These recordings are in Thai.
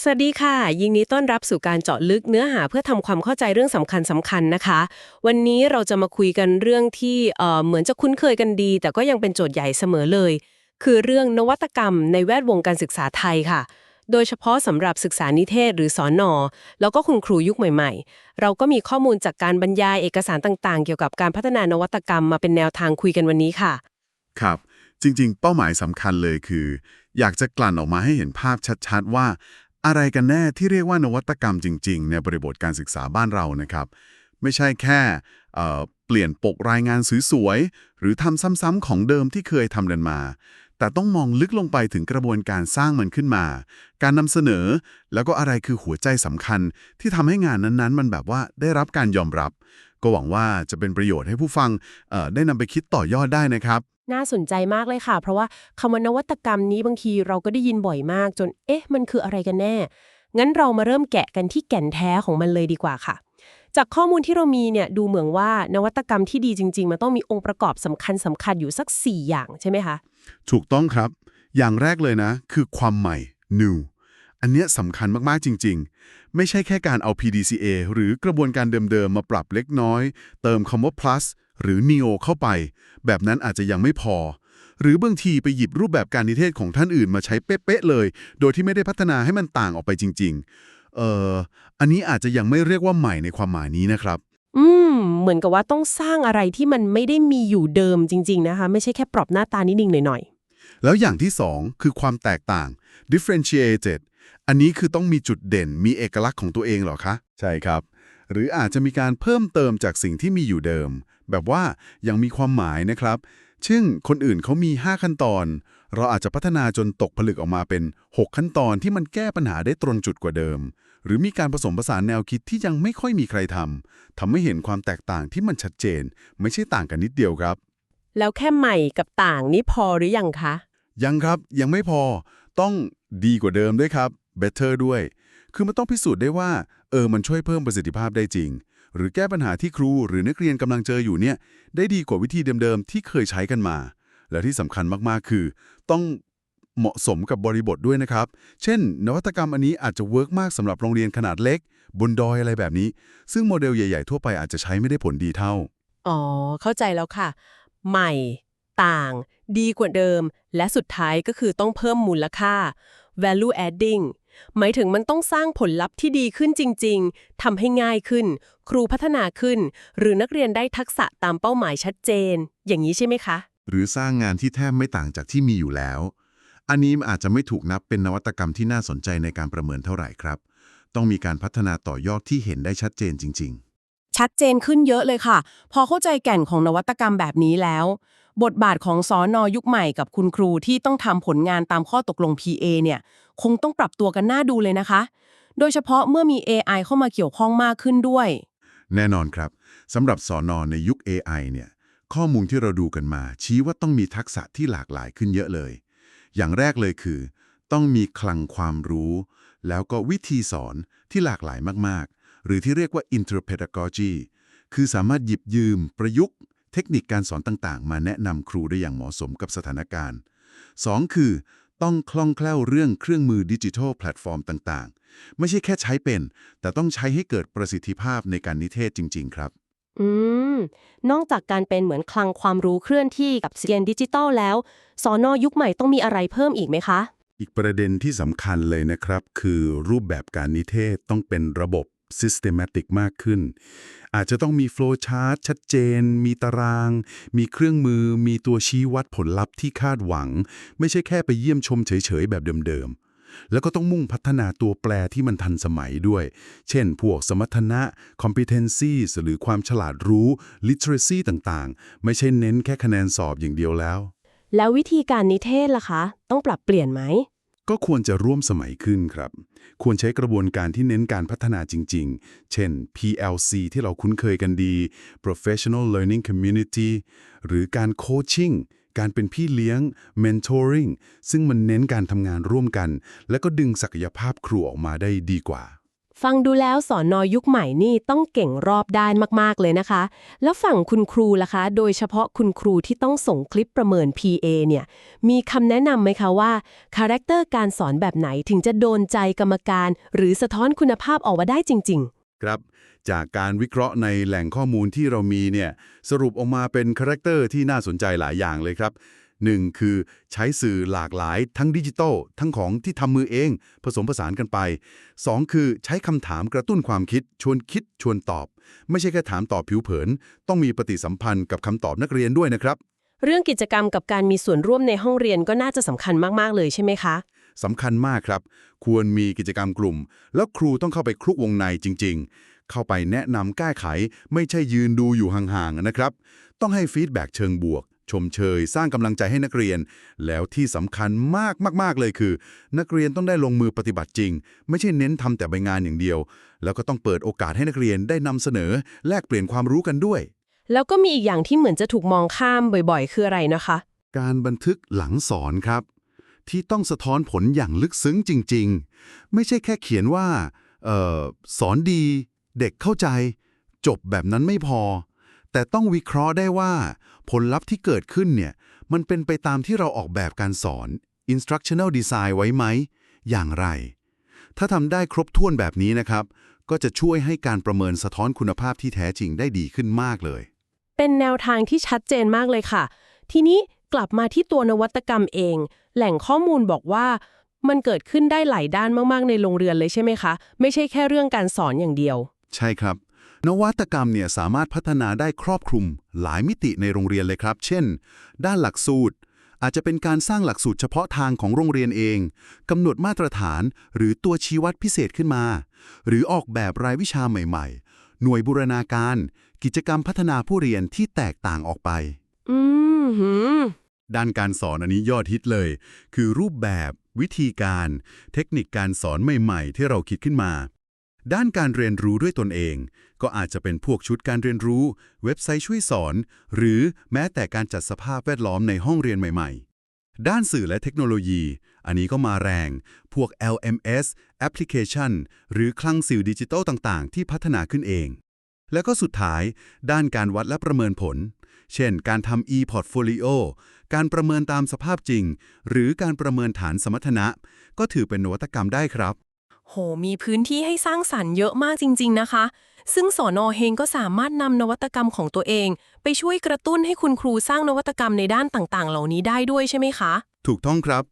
สวัสดีค่ะ ยินดีต้อนรับสู่การเจาะลึกเนื้อหาเพื่อทำความเข้าใจเรื่องสำคัญสำคัญนะคะ วันนี้เราจะมาคุยกันเรื่องที่เอ่อเหมือนจะคุ้นเคยกันดี แต่ก็ยังเป็นโจทย์ใหญ่เสมอเลย คือเรื่องนวัตกรรมในแวดวงการศึกษาไทยค่ะ โดยเฉพาะสำหรับศึกษานิเทศหรือสอนอแล้วก็คุณครูยุคใหม่ ๆ เราก็มีข้อมูลจากการบรรยายเอกสารต่างๆ เกี่ยวกับการพัฒนานวัตกรรมมาเป็นแนวทางคุยกันวันนี้ค่ะ ครับ จริงๆ เป้าหมายสำคัญเลยคือ อยากจะกลั่นออกมาให้เห็นภาพชัดๆ ว่า อะไรกันแน่ที่เรียกว่านวัตกรรมจริง ๆ ในบริบทการศึกษาบ้านเรานะครับ ไม่ใช่แค่เปลี่ยนปกรายงานสวยๆหรือทำซ้ำๆของเดิมที่เคยทำกันมา แต่ต้องมองลึกลงไปถึงกระบวนการสร้างมันขึ้นมา การนำเสนอ แล้วก็อะไรคือหัวใจสำคัญ ที่ทำให้งานนั้นๆ มันแบบว่าได้รับการยอมรับ ก็หวังว่าจะเป็นประโยชน์ให้ผู้ฟังได้นำไปคิดต่อยอดได้นะครับ น่าสนใจมากเลยค่ะ เพราะว่าคำว่านวัตกรรมนี้บางทีเราก็ได้ยินบ่อยมาก จนเอ๊ะมันคืออะไรกันแน่ งั้นเรามาเริ่มแกะกันที่แก่นแท้ของมันเลยดีกว่าค่ะ จากข้อมูลที่เรามีเนี่ยดูเหมือนว่านวัตกรรมที่ดีจริง ๆ มันต้องมีองค์ประกอบสำคัญสคัญอยู่สัก 4 อย่างใช่ไหมคะ ถูกต้องครับ อย่างแรกเลยนะ คือความใหม่ new อันเนี้ยสำคัญมาก ๆ จริง ๆ ไม่ใช่แค่การเอา PDCA หรือกระบวนการเดิม ๆ มาปรับเล็กน้อย เติมคำว่า plus หรือ neo เข้าไป แบบนั้นอาจจะยังไม่พอ หรือบางทีไปหยิบรูปแบบการนิเทศของท่านอื่นมาใช้เป๊ะ ๆ เลย โดยที่ไม่ได้พัฒนาให้มันต่างออกไปจริง ๆ เอ่อ อันนี้อาจจะยังไม่เรียกว่าใหม่ในความหมายนี้นะครับ อืม เหมือนกับว่าต้องสร้างอะไรที่มันไม่ได้มีอยู่เดิมจริง ๆ นะคะ ไม่ใช่แค่ปรับหน้าตานิดนึงหน่อยแล้วอย่างที่สองคือความแตกต่าง differentiated อันนี้คือต้องมีจุดเด่นมีเอกลักษณ์ของตัวเองเหรอคะ ใช่ครับ หรืออาจจะมีการเพิ่มเติมจากสิ่งที่มีอยู่เดิม แบบว่ายังมีความหมายนะครับ ซึ่งคนอื่นเขามี 5 ขั้นตอน เราอาจจะพัฒนาจนตกผลึกออกมาเป็น 6 ขั้นตอนที่มันแก้ปัญหาได้ตรงจุดกว่าเดิม หรือมีการผสมผสานแนวคิดที่ยังไม่ค่อยมีใครทำทำให้เห็นความแตกต่างที่มันชัดเจน ไม่ใช่ต่างกันนิดเดียวครับๆแล้วแค่ใหม่กับต่างนี่พอหรือยังคะ ยังครับยังไม่พอต้องดีกว่าเดิมด้วยครับ better ด้วย คือมันต้องพิสูจน์ได้ว่า เออ มันช่วยเพิ่มประสิทธิภาพได้จริง หรือแก้ปัญหาที่ครูหรือนักเรียนกำลังเจออยู่เนี่ย ได้ดีกว่าวิธีเดิมๆ ที่เคยใช้กันมา และที่สำคัญมากๆ คือ ต้องเหมาะสมกับบริบทด้วยนะครับ เช่น นวัตกรรมอันนี้อาจจะเวิร์กมากสำหรับโรงเรียนขนาดเล็ก บนดอยอะไรแบบนี้ ซึ่งโมเดลใหญ่ๆ ทั่วไปอาจจะใช้ไม่ได้ผลดีเท่า อ๋อ เข้าใจแล้วค่ะ ใหม่ ต่าง ดีกว่าเดิม และสุดท้ายก็คือต้องเพิ่มมูลค่า value adding หมายถึงมันต้องสร้างผลลัพธ์ที่ดีขึ้นจริง ๆ ทำให้ง่ายขึ้น ครูพัฒนาขึ้น หรือนักเรียนได้ทักษะตามเป้าหมายชัดเจน อย่างนี้ใช่ไหมคะ หรือสร้างงานที่แทบไม่ต่างจากที่มีอยู่แล้ว อันนี้อาจจะไม่ถูกนับเป็นนวัตกรรมที่น่าสนใจในการประเมินเท่าไหร่ครับ ต้องมีการพัฒนาต่อยอดที่เห็นได้ชัดเจนจริงชัดเจนขึ้นเยอะเลยค่ะ พอเข้าใจแก่นของนวัตกรรมแบบนี้แล้ว บทบาทของสอนอยุคใหม่กับคุณครูที่ต้องทำผลงานตามข้อตกลง PA เนี่ย คงต้องปรับตัวกันหน้าดูเลยนะคะ โดยเฉพาะเมื่อมี AI เข้ามาเกี่ยวข้องมากขึ้นด้วย แน่นอนครับสำหรับสอนอในยุค AI เนี่ย ข้อมูลที่เราดูกันมา ชี้ว่าต้องมีทักษะที่หลากหลายขึ้นเยอะเลย อย่างแรกเลยคือ ต้องมีคลังความรู้ แล้วก็วิธีสอนที่หลากหลายมากๆ หรือที่เรียกว่า interpedagogy คือสามารถหยิบยืมประยุกต์ เทคนิคการสอนต่างๆ มาแนะนำครูได้อย่างเหมาะสมกับสถานการณ์ 2. คือ ต้องคล่องแคล่วเรื่องเครื่องมือดิจิทัลแพลตฟอร์มต่างๆ ไม่ใช่แค่ใช้เป็น แต่ต้องใช้ให้เกิดประสิทธิภาพในการนิเทศจริง ๆ ครับ อืม นอกจากการเป็นเหมือนคลังความรู้เคลื่อนที่กับเซียนดิจิตอลแล้วสอนอยุคใหม่ต้องมีอะไรเพิ่มอีกไหมคะ อีกประเด็นที่สำคัญเลยนะครับ คือรูปแบบการนิเทศต้องเป็นระบบ systematic มากขึ้น อาจจะต้องมี flow chart ชัดเจน มีตาราง มีเครื่องมือ มีตัวชี้วัดผลลัพธ์ที่คาดหวัง ไม่ใช่แค่ไปเยี่ยมชมเฉยๆ แบบเดิมๆ แล้วก็ต้องมุ่งพัฒนาตัวแปรที่มันทันสมัยด้วย เช่น พวกสมรรถนะ competencies หรือความฉลาดรู้ literacy ต่างๆ ไม่ใช่เน้นแค่คะแนนสอบอย่างเดียวแล้ว แล้ววิธีการนิเทศล่ะคะ ต้องปรับเปลี่ยนไหม ก็ควรจะร่วมสมัยขึ้นครับ ควรใช้กระบวนการที่เน้นการพัฒนาจริง ๆ เช่น PLC ที่เราคุ้นเคยกันดี Professional Learning Community หรือการโคชชิ่ง การเป็นพี่เลี้ยง Mentoring ซึ่งมันเน้นการทำงานร่วมกัน และก็ดึงศักยภาพครูออกมาได้ดีกว่า ฟังดูแล้วสอนนอยุคใหม่นี่ต้องเก่งรอบด้านมากๆเลยนะคะ แล้วฝั่งคุณครูล่ะคะ โดยเฉพาะคุณครูที่ต้องส่งคลิปประเมิน PA เนี่ย มีคำแนะนำไหมคะว่าคาแรคเตอร์การสอนแบบไหนถึงจะโดนใจกรรมการ หรือสะท้อนคุณภาพออกมาได้จริง ๆครับจากการวิเคราะห์ในแหล่งข้อมูลที่เรามีเนี่ยสรุปออกมาเป็นคาแรคเตอร์ที่น่าสนใจหลายอย่างเลยครับ หนึ่งคือใช้สื่อหลากหลายทั้งดิจิทัลทั้งของที่ทำมือเอง ผสมผสานกันไปสองคือใช้คำถามกระตุ้นความคิด ชวนคิดชวนตอบ ไม่ใช่แค่ถามตอบผิวเผิน ต้องมีปฏิสัมพันธ์กับคำตอบนักเรียนด้วยนะครับๆเรื่องกิจกรรมกับการมีส่วนร่วมในห้องเรียนก็น่าจะสำคัญมาก ๆ เลยใช่ไหมคะสำคัญมากครับ ควรมีกิจกรรมกลุ่ม แล้วครูต้องเข้าไปคลุกวงในจริง ๆ เข้าไปแนะนำแก้ไข ไม่ใช่ยืนดูอยู่ห่างๆนะครับ ต้องให้ฟีดแบ็กเชิงบวก ชมเชย สร้างกำลังใจให้นักเรียน แล้วที่สำคัญมากมากๆเลยคือ นักเรียนต้องได้ลงมือปฏิบัติจริง ไม่ใช่เน้นทำแต่ใบงานอย่างเดียว แล้วก็ต้องเปิดโอกาสให้นักเรียนได้นำเสนอ แลกเปลี่ยนความรู้กันด้วย แล้วก็มีอีกอย่างที่เหมือนจะถูกมองข้ามบ่อยๆ คืออะไรนะคะ การบันทึกหลังสอนครับ ที่ต้องสะท้อนผลอย่างลึกซึ้งจริง ๆ ไม่ใช่แค่เขียนว่าเออสอนดี เด็กเข้าใจ จบแบบนั้นไม่พอ แต่ต้องวิเคราะห์ได้ว่าผลลัพธ์ที่เกิดขึ้นเนี่ยมันเป็นไปตามที่เราออกแบบการสอน instructional design ไว้ไหม อย่างไร ถ้าทำได้ครบถ้วนแบบนี้นะครับ ก็จะช่วยให้การประเมินสะท้อนคุณภาพที่แท้จริงได้ดีขึ้นมากเลย เป็นแนวทางที่ชัดเจนมากเลยค่ะ ทีนี้กลับมาที่ตัวนวัตกรรมเอง แหล่งข้อมูลบอกว่ามันเกิดขึ้นได้หลายด้านมาก ๆ ในโรงเรียนเลยใช่ไหมคะ ไม่ใช่แค่เรื่องการสอนอย่างเดียว ใช่ครับ นวัตกรรมเนี่ยสามารถพัฒนาได้ครอบคลุมหลายมิติในโรงเรียนเลยครับ เช่น ด้านหลักสูตร อาจจะเป็นการสร้างหลักสูตรเฉพาะทางของโรงเรียนเองกำหนดมาตรฐานหรือตัวชี้วัดพิเศษขึ้นมา หรือออกแบบรายวิชาใหม่ๆ หน่วยบูรณาการ กิจกรรมพัฒนาผู้เรียนที่แตกต่างออกไป อืมหืมด้านการสอนอันนี้ยอดฮิตเลย คือรูปแบบ วิธีการ เทคนิคการสอนใหม่ ๆ ที่เราคิดขึ้นมา ด้านการเรียนรู้ด้วยตนเอง ก็อาจจะเป็นพวกชุดการเรียนรู้ เว็บไซต์ช่วยสอน หรือแม้แต่การจัดสภาพแวดล้อมในห้องเรียนใหม่ ๆ ด้านสื่อและเทคโนโลยี อันนี้ก็มาแรง พวก LMS แอปพลิเคชัน หรือคลังสื่อดิจิทัลต่างๆ ที่พัฒนาขึ้นเอง แล้วก็สุดท้าย ด้านการวัดและประเมินผล เช่น การทำ e-portfolio การประเมินตามสภาพจริง หรือการประเมินฐานสมรรถนะ ก็ถือเป็นนวัตกรรมได้ครับ โห มีพื้นที่ให้สร้างสรรค์เยอะมากจริง ๆ นะคะ ซึ่งสอนอเฮงก็สามารถนำนวัตกรรมของตัวเอง ไปช่วยกระตุ้นให้คุณครูสร้างนวัตกรรมในด้านต่างๆ เหล่านี้ได้ด้วยใช่ไหมคะ ถูกต้องครับ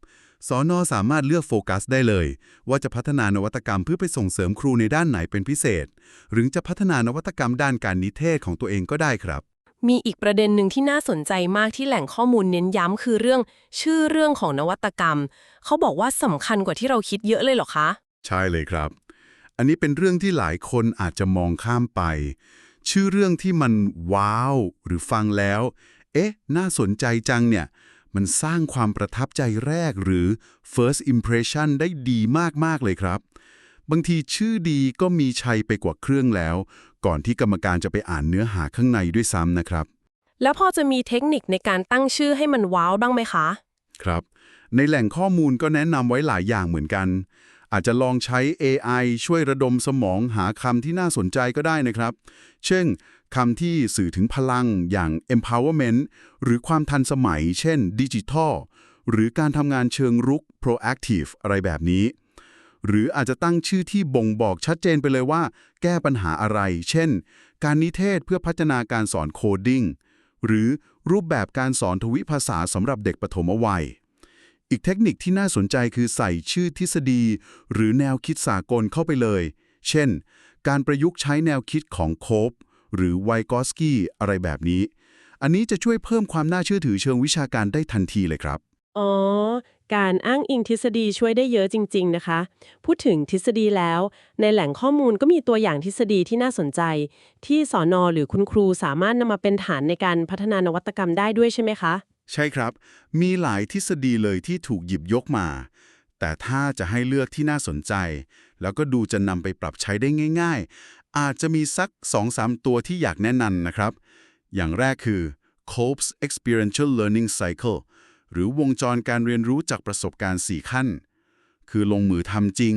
สอนอสามารถเลือกโฟกัสได้เลย ว่าจะพัฒนานวัตกรรมเพื่อไปส่งเสริมครูในด้านไหนเป็นพิเศษ หรือจะพัฒนานวัตกรรมด้านการนิเทศของตัวเองก็ได้ครับ มีอีกประเด็นหนึ่งที่น่าสนใจมากที่แหล่งข้อมูลเน้นย้ำคือเรื่องชื่อเรื่องของนวัตกรรม เขาบอกว่าสำคัญกว่าที่เราคิดเยอะเลยเหรอคะ ใช่เลยครับ อันนี้เป็นเรื่องที่หลายคนอาจจะมองข้ามไป ชื่อเรื่องที่มันว้าว หรือฟังแล้ว เอ๊ะ น่าสนใจจังเนี่ย มันสร้างความประทับใจแรกหรือ first impression ได้ดีมาก ๆ เลยครับ บางทีชื่อดีก็มีชัยไปกว่าเครื่องแล้ว ก่อนที่กรรมการจะไปอ่านเนื้อหาข้างในด้วยซ้ำนะครับ แล้วพอจะมีเทคนิคในการตั้งชื่อให้มันว้าวบ้างไหมคะ ครับ ในแหล่งข้อมูลก็แนะนำไว้หลายอย่างเหมือนกัน อาจจะลองใช้ AI ช่วยระดมสมองหาคำที่น่าสนใจก็ได้นะครับ เช่นคำที่สื่อถึงพลังอย่าง empowerment หรือความทันสมัย เช่น digital หรือการทำงานเชิงรุก proactive อะไรแบบนี้ หรืออาจจะตั้งชื่อที่บ่งบอกชัดเจนไปเลยว่า แก้ปัญหาอะไร เช่น การนิเทศเพื่อพัฒนาการสอนโคดิ้งหรือรูปแบบการสอนทวิภาษาสำหรับเด็กปฐมวัย อีกเทคนิคที่น่าสนใจคือใส่ชื่อทฤษฎี หรือแนวคิดสากลเข้าไปเลย เช่น การประยุกต์ใช้แนวคิดของโคปหรือไวกอสกี้อะไรแบบนี้ อันนี้จะช่วยเพิ่มความน่าเชื่อถือเชิงวิชาการได้ทันทีเลยครับ อ๋อ การอ้างอิงทฤษฎีช่วยได้เยอะจริง ๆ นะคะ พูดถึงทฤษฎีแล้ว ในแหล่งข้อมูลก็มีตัวอย่างทฤษฎีที่น่าสนใจ ที่สอนอหรือคุณครูสามารถนำมาเป็นฐานในการพัฒนานวัตกรรมได้ด้วยใช่ไหมคะ ใช่ครับ มีหลายทฤษฎีเลยที่ถูกหยิบยกมา แต่ถ้าจะให้เลือกที่น่าสนใจ แล้วก็ดูจะนำไปปรับใช้ได้ง่าย ๆ อาจจะมีสัก 2-3 ตัวที่อยากแนะนำนะครับ อย่างแรกคือ Cope's Experiential Learning Cycle หรือวงจรการเรียนรู้จากประสบการณ์ 4 ขั้น คือลงมือทำจริง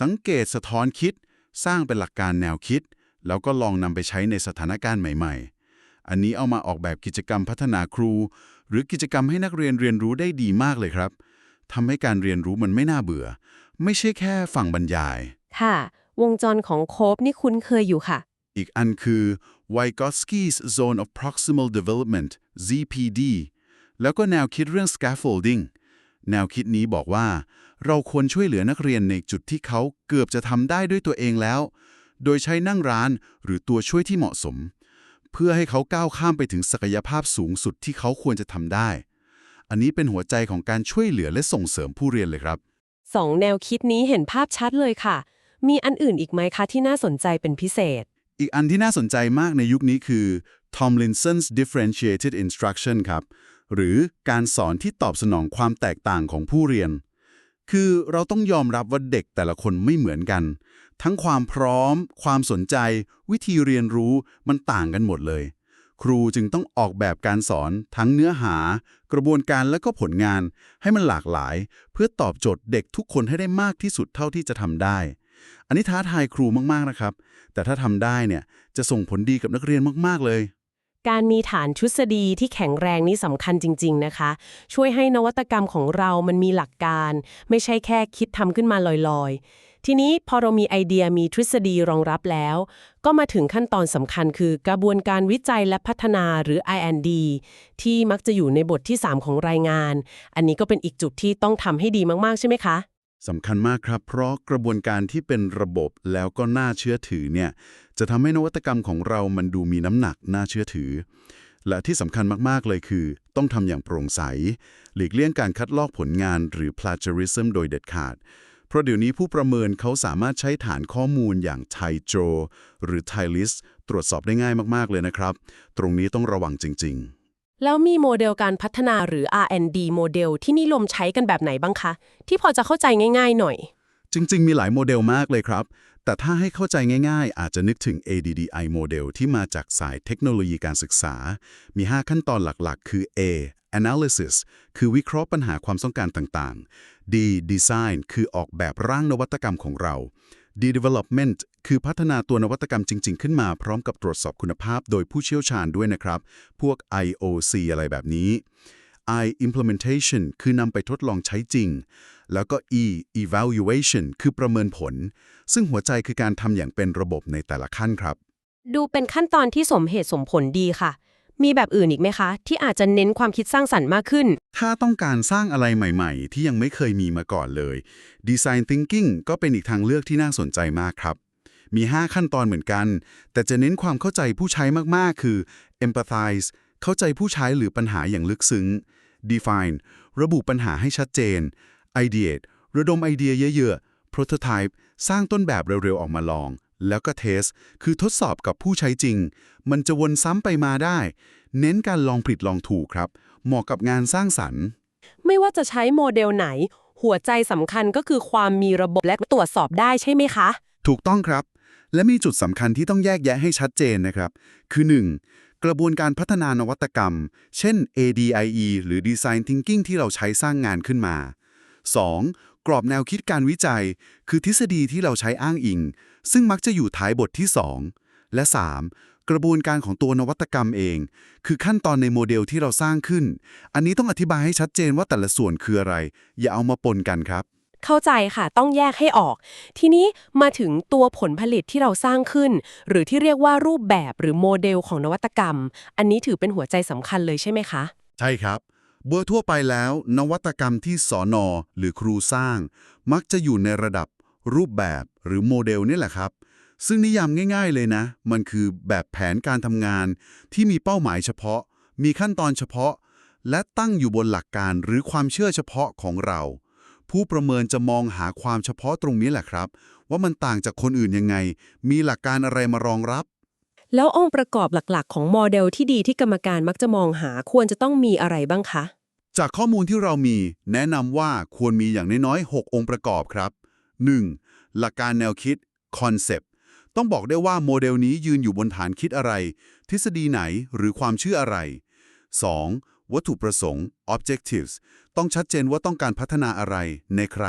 สังเกตสะท้อนคิด สร้างเป็นหลักการแนวคิด แล้วก็ลองนำไปใช้ในสถานการณ์ใหม่ ๆ อันนี้เอามาออกแบบกิจกรรมพัฒนาครู หรือกิจกรรมให้นักเรียนเรียนรู้ได้ดีมากเลยครับทำให้การเรียนรู้มันไม่น่าเบื่อ ไม่ใช่แค่ฟังบรรยาย ค่ะ วงจรของโคบนี่คุ้นเคยอยู่ค่ะ อีกอันคือ Vygotsky's Zone of Proximal Development ZPD แล้วก็แนวคิดเรื่อง scaffolding แนวคิดนี้บอกว่า เราควรช่วยเหลือนักเรียนในจุดที่เขาเกือบจะทำได้ด้วยตัวเองแล้ว โดยใช้นั่งร้านหรือตัวช่วยที่เหมาะสม เพื่อให้เขาก้าวข้ามไปถึงศักยภาพสูงสุดที่เขาควรจะทำได้ อันนี้เป็นหัวใจของการช่วยเหลือและส่งเสริมผู้เรียนเลยครับสองแนวคิดนี้เห็นภาพชัดเลยค่ะ มีอันอื่นอีกไหมคะที่น่าสนใจเป็นพิเศษ อีกอันที่น่าสนใจมากในยุคนี้คือ Tomlinson's Differentiated Instruction ครับ หรือการสอนที่ตอบสนองความแตกต่างของผู้เรียน คือเราต้องยอมรับว่าเด็กแต่ละคนไม่เหมือนกัน ทั้งความพร้อม ความสนใจ วิธีเรียนรู้มันต่างกันหมดเลย ครูจึงต้องออกแบบการสอน ทั้งเนื้อหา กระบวนการและก็ผลงาน ให้มันหลากหลาย เพื่อตอบโจทย์เด็กทุกคนให้ได้มากที่สุดเท่าที่จะทำได้ อันนี้ท้าทายครูมากๆนะครับ แต่ถ้าทำได้เนี่ยจะส่งผลดีกับนักเรียนมากๆเลย การมีฐานทฤษฎีที่แข็งแรงนี่สำคัญจริง ๆ นะคะ ช่วยให้นวัตกรรมของเรามันมีหลักการ ไม่ใช่แค่คิดทำขึ้นมาลอยๆ ทีนี้พอเรามีไอเดียมีทฤษฎีรองรับแล้ว ก็มาถึงขั้นตอนสำคัญคือกระบวนการวิจัยและพัฒนาหรือ I&D ที่มักจะอยู่ในบทที่ 3 ของรายงาน อันนี้ก็เป็นอีกจุดที่ต้องทำให้ดีมากๆ ใช่ไหมคะสำคัญมากครับ เพราะกระบวนการที่เป็นระบบแล้วก็น่าเชื่อถือเนี่ย จะทำให้นวัตกรรมของเรามันดูมีน้ำหนักน่าเชื่อถือ และที่สำคัญมาก ๆ เลยคือ ต้องทำอย่างโปร่งใส หลีกเลี่ยงการคัดลอกผลงานหรือ plagiarism โดยเด็ดขาด เพราะเดี๋ยวนี้ผู้ประเมินเขาสามารถใช้ฐานข้อมูลอย่าง t i j o หรือ t i l i s ตรวจสอบได้ง่ายมาก ๆ เลยนะครับ ตรงนี้ต้องระวังจริง ๆแล้วมีโมเดลการพัฒนาหรือ R&D โมเดลที่นิยมใช้กันแบบไหนบ้างคะ ที่พอจะเข้าใจง่ายๆหน่อย จริง ๆ มีหลายโมเดลมากเลยครับ แต่ถ้าให้เข้าใจง่ายๆ อาจจะนึกถึง ADDI โมเดลที่มาจากสายเทคโนโลยีการศึกษา มี 5 ขั้นตอนหลักๆ คือ A analysis คือวิเคราะห์ปัญหาความต้องการต่างๆ D design คือออกแบบร่างนวัตกรรมของเรา D development คือพัฒนาตัวนวัตกรรมจริง ๆ ขึ้นมาพร้อมกับตรวจสอบคุณภาพโดยผู้เชี่ยวชาญด้วยนะครับ พวก IOC อะไรแบบนี้ I implementation คือนำไปทดลองใช้จริง แล้วก็ E evaluation คือประเมินผล ซึ่งหัวใจคือการทำอย่างเป็นระบบในแต่ละขั้นครับ ดูเป็นขั้นตอนที่สมเหตุสมผลดีค่ะ มีแบบอื่นอีกไหมคะ ที่อาจจะเน้นความคิดสร้างสรรค์มากขึ้น ถ้าต้องการสร้างอะไรใหม่ๆ ที่ยังไม่เคยมีมาก่อนเลย Design Thinking ก็เป็นอีกทางเลือกที่น่าสนใจมากครับ มี 5 ขั้นตอนเหมือนกัน แต่จะเน้นความเข้าใจผู้ใช้มากๆ คือ Empathize เข้าใจผู้ใช้หรือปัญหาอย่างลึกซึ้ง Define ระบุปัญหาให้ชัดเจน Ideate ระดมไอเดียเยอะๆ Prototype สร้างต้นแบบเร็วๆ ออกมาลอง แล้วก็ Test คือทดสอบกับผู้ใช้จริง มันจะวนซ้ำไปมาได้ เน้นการลองผิดลองถูกครับ เหมาะกับงานสร้างสรรค์ ไม่ว่าจะใช้โมเดลไหน หัวใจสำคัญก็คือความมีระบบและตรวจสอบได้ใช่ไหมคะ ถูกต้องครับ และมีจุดสำคัญที่ต้องแยกแยะให้ชัดเจนนะครับ คือ 1. กระบวนการพัฒนานวัตกรรม เช่น ADIE หรือ Design Thinking ที่เราใช้สร้างงานขึ้นมา 2. กรอบแนวคิดการวิจัย คือทฤษฎีที่เราใช้อ้างอิง ซึ่งมักจะอยู่ท้ายบทที่ 2 และ 3. กระบวนการของตัวนวัตกรรมเอง คือขั้นตอนในโมเดลที่เราสร้างขึ้น อันนี้ต้องอธิบายให้ชัดเจนว่าแต่ละส่วนคืออะไร อย่าเอามาปนกันครับ เข้าใจค่ะ ต้องแยกให้ออก ทีนี้มาถึงตัวผลผลิตที่เราสร้างขึ้น หรือที่เรียกว่ารูปแบบหรือโมเดลของนวัตกรรม อันนี้ถือเป็นหัวใจสำคัญเลยใช่ไหมคะ ใช่ครับโดยทั่วไปแล้ว นวัตกรรมที่สอนอหรือครูสร้าง มักจะอยู่ในระดับรูปแบบหรือโมเดลนี่แหละครับ ซึ่งนิยามง่ายๆเลยนะ มันคือแบบแผนการทำงาน ที่มีเป้าหมายเฉพาะ มีขั้นตอนเฉพาะ และตั้งอยู่บนหลักการหรือความเชื่อเฉพาะของเรา ผู้ประเมินจะมองหาความเฉพาะตรงนี้แหละครับ ว่ามันต่างจากคนอื่นยังไง มีหลักการอะไรมารองรับ แล้วองค์ประกอบหลักๆ ของโมเดลที่ดีที่กรรมการมักจะมองหาควรจะต้องมีอะไรบ้างคะ จากข้อมูลที่เรามี แนะนำว่าควรมีอย่างน้อยๆ6องค์ประกอบครับ 1. หลักการแนวคิด Concept ต้องบอกได้ว่าโมเดลนี้ยืนอยู่บนฐานคิดอะไร ทฤษฎีไหนหรือความเชื่ออะไร 2. วัตถุประสงค์ Objectives ต้องชัดเจนว่าต้องการพัฒนาอะไรในใคร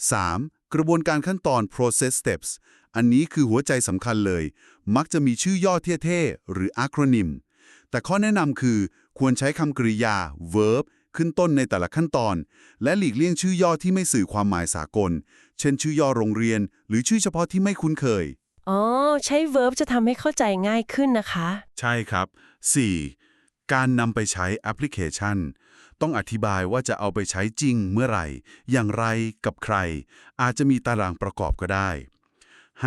3. กระบวนการขั้นตอน process steps อันนี้คือหัวใจสำคัญเลย มักจะมีชื่อย่อเท่ๆ หรืออะโครนิมแต่ข้อแนะนำคือ ควรใช้คำกริยา verb ขึ้นต้นในแต่ละขั้นตอน และหลีกเลี่ยงชื่อย่อที่ไม่สื่อความหมายสากล เช่น ชื่อย่อโรงเรียน หรือชื่อเฉพาะที่ไม่คุ้นเคย อ๋อ ใช้ verb จะทำให้เข้าใจง่ายขึ้นนะคะ ใช่ครับ 4. การนำไปใช้แอปพลิเคชัน ต้องอธิบายว่าจะเอาไปใช้จริงเมื่อไหร่ อย่างไรกับใคร อาจจะมีตารางประกอบก็ได้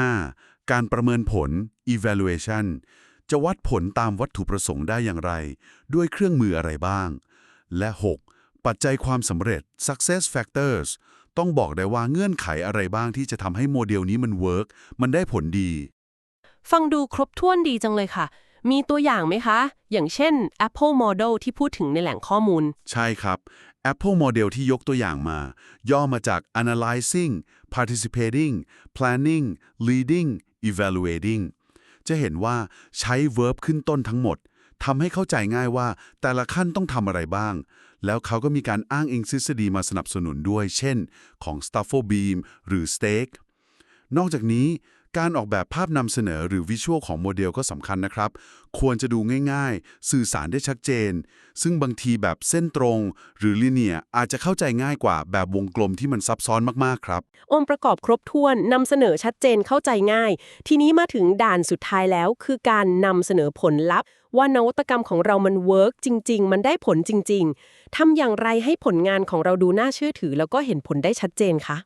5. การประเมินผล evaluation จะวัดผลตามวัตถุประสงค์ได้อย่างไร ด้วยเครื่องมืออะไรบ้าง และ 6. ปัจจัยความสำเร็จ success factors ต้องบอกได้ว่าเงื่อนไขอะไรบ้างที่จะทำให้โมเดลนี้มันเวิร์กมันได้ผลดี ฟังดูครบถ้วนดีจังเลยค่ะ มีตัวอย่างไหมคะ อย่างเช่น Apple Model ที่พูดถึงในแหล่งข้อมูล ใช่ครับ Apple Model ที่ยกตัวอย่างมา ย่อมาจาก analyzing participating planning leading evaluating จะเห็นว่าใช้ verb ขึ้นต้นทั้งหมดทำให้เข้าใจง่ายว่าแต่ละขั้นต้องทำอะไรบ้าง แล้วเขาก็มีการอ้างอิงทฤษฎีมาสนับสนุนด้วย เช่น ของ Stafford Beam หรือ Steak นอกจากนี้ การออกแบบภาพนำเสนอหรือวิชวลของโมเดลก็สำคัญนะครับ ควรจะดูง่ายๆ สื่อสารได้ชัดเจน ซึ่งบางทีแบบเส้นตรง หรือลิเนียอาจจะเข้าใจง่ายกว่าแบบวงกลมที่มันซับซ้อนมากๆครับ องค์ประกอบครบถ้วนนำเสนอชัดเจนเข้าใจง่าย ทีนี้มาถึงด่านสุดท้ายแล้ว คือการนำเสนอผลลัพธ์ว่านวัตกรรมของเรามันเวิร์กจริง ๆ มันได้ผลจริง ๆทำอย่างไรให้ผลงานของเราดูน่าเชื่อถือ แล้วก็เห็นผลได้ชัดเจนคะ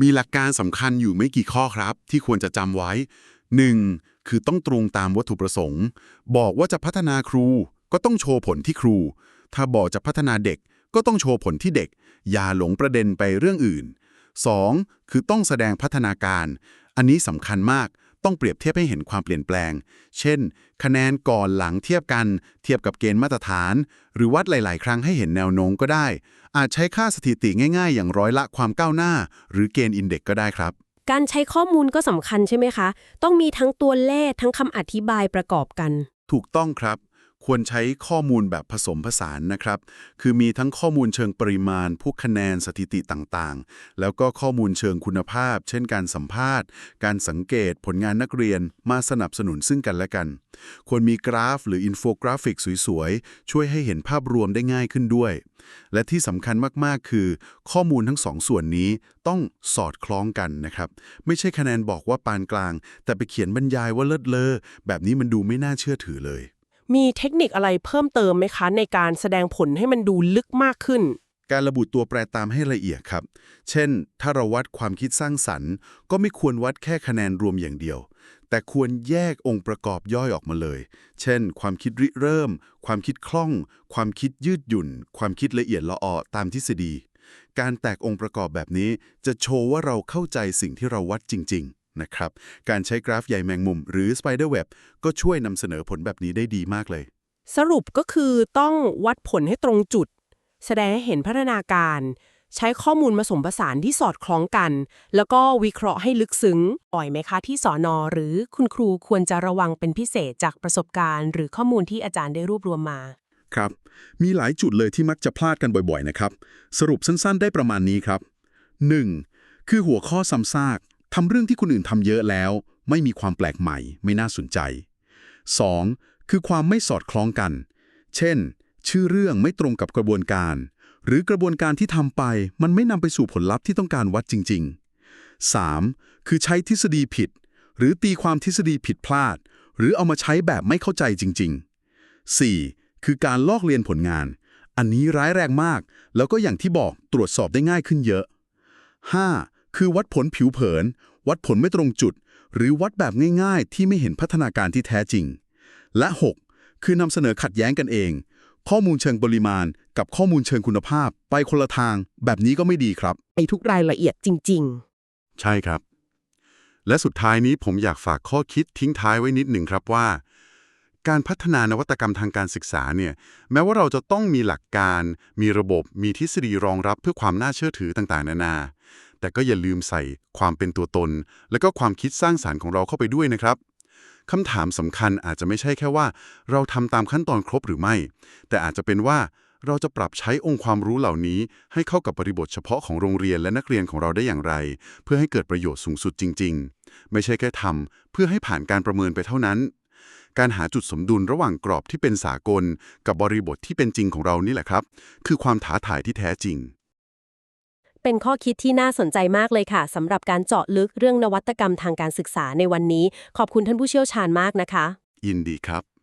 มีหลักการสำคัญอยู่ไม่กี่ข้อครับ ที่ควรจะจำไว้ 1. คือต้องตรงตามวัตถุประสงค์ บอกว่าจะพัฒนาครูก็ต้องโชว์ผลที่ครู ถ้าบอกจะพัฒนาเด็กก็ต้องโชว์ผลที่เด็ก อย่าหลงประเด็นไปเรื่องอื่น 2. คือต้องแสดงพัฒนาการ อันนี้สำคัญมาก ต้องเปรียบเทียบให้เห็นความเปลี่ยนแปลง เช่น คะแนนก่อนหลังเทียบกัน เทียบกับเกณฑ์มาตรฐาน หรือวัดหลาย ๆ ครั้งให้เห็นแนวโน้มก็ได้ อาจใช้ค่าสถิติง่าย ๆ อย่างร้อยละความก้าวหน้า หรือเกณฑ์อินเด็กก็ได้ครับ การใช้ข้อมูลก็สำคัญใช่ไหมคะ ต้องมีทั้งตัวเลขทั้งคำอธิบายประกอบกัน ถูกต้องครับ ควรใช้ข้อมูลแบบผสมผสานนะครับ คือมีทั้งข้อมูลเชิงปริมาณ พวกคะแนนสถิติต่างๆ แล้วก็ข้อมูลเชิงคุณภาพ เช่นการสัมภาษณ์ การสังเกตผลงานนักเรียนมาสนับสนุนซึ่งกันและกัน ควรมีกราฟหรืออินโฟกราฟิกสวยๆ ช่วยให้เห็นภาพรวมได้ง่ายขึ้นด้วย และที่สำคัญมากๆ คือ ข้อมูลทั้งสองส่วนนี้ต้องสอดคล้องกันนะครับ ไม่ใช่คะแนนบอกว่าปานกลาง แต่ไปเขียนบรรยายว่าเลิศเลอแบบนี้มันดูไม่น่าเชื่อถือเลย มีเทคนิคอะไรเพิ่มเติมไหมคะ ในการแสดงผลให้มันดูลึกมากขึ้น การระบุตัวแปรตามให้ละเอียดครับ เช่น ถ้าเราวัดความคิดสร้างสรรค์ ก็ไม่ควรวัดแค่คะแนนรวมอย่างเดียว แต่ควรแยกองค์ประกอบย่อยออกมาเลย เช่น ความคิดริเริ่ม ความคิดคล่อง ความคิดยืดหยุ่น ความคิดละเอียดละออตามทฤษฎี การแตกองค์ประกอบแบบนี้จะโชว์ว่าเราเข้าใจสิ่งที่เราวัดจริง ๆ นะครับ การใช้กราฟใยแมงมุม หรือ Spider Web ก็ช่วยนำเสนอผลแบบนี้ได้ดีมากเลย สรุปก็คือต้องวัดผลให้ตรงจุด แสดงให้เห็นพัฒนาการ ใช้ข้อมูลผสมผสานที่สอดคล้องกัน แล้วก็วิเคราะห์ให้ลึกซึ้ง อ่อยไหมคะที่สอนอหรือคุณครูควรจะระวังเป็นพิเศษจากประสบการณ์ หรือข้อมูลที่อาจารย์ได้รวบรวมมาครับ มีหลายจุดเลยที่มักจะพลาดกันบ่อยๆนะครับ สรุปสั้นๆ ได้ประมาณนี้ครับ 1. คือหัวข้อซ้ำซาก ทำเรื่องที่คนอื่นทำเยอะแล้ว ไม่มีความแปลกใหม่ ไม่น่าสนใจ 2. คือความไม่สอดคล้องกัน เช่น ชื่อเรื่องไม่ตรงกับกระบวนการ หรือกระบวนการที่ทำไปมันไม่นำไปสู่ผลลัพธ์ที่ต้องการวัดจริง ๆ 3. คือใช้ทฤษฎีผิด หรือตีความทฤษฎีผิดพลาด หรือเอามาใช้แบบไม่เข้าใจจริง ๆ 4. คือการลอกเลียนผลงาน อันนี้ร้ายแรงมาก แล้วก็อย่างที่บอกตรวจสอบได้ง่ายขึ้นเยอะ 5. คือวัดผลผิวเผิน วัดผลไม่ตรงจุด หรือวัดแบบง่ายๆ ที่ไม่เห็นพัฒนาการที่แท้จริง และ 6. คือนำเสนอขัดแย้งกันเอง ข้อมูลเชิงปริมาณ กับข้อมูลเชิงคุณภาพ ไปคนละทาง แบบนี้ก็ไม่ดีครับไอทุกรายละเอียดจริงใช่ครับ และสุดท้ายนี้ผมอยากฝากข้อคิดทิ้งท้ายไว้นิดหนึ่งครับว่า การพัฒนานวัตกรรมทางการศึกษาเนี่ยแม้ว่าเราจะต้องมีหลักการ มีระบบ มีทฤษฎีรองรับเพื่อความน่าเชื่อถือต่างๆ นานา แต่ก็อย่าลืมใส่ความเป็นตัวตน และก็ความคิดสร้างสารรค์ของเราเข้าไปด้วยนะครับคำถามสำคัญอาจจะไม่ใช่แค่ว่า เราทำตามขั้นตอนครบหรือไม่ แต่อาจจะเป็นว่าเราจะปรับใช้องค์ความรู้เหล่านี้ ให้เข้ากับบริบทเฉพาะของโรงเรียนและนักเรียนของเราได้อย่างไร เพื่อให้เกิดประโยชน์สูงสุดจริง ๆ ไม่ใช่แค่ทำเพื่อให้ผ่านการประเมินไปเท่านั้น การหาจุดสมดุลระหว่างกรอบที่เป็นสากล กับบริบทที่เป็นจริงของเรานี่แหละครับ คือความท้าทายที่แท้จริง เป็นข้อคิดที่น่าสนใจมากเลยค่ะสำหรับการเจาะลึกเรื่องนวัตกรรมทางการศึกษาในวันนี้ ขอบคุณท่านผู้เชี่ยวชาญมากนะคะ ยินดีครับ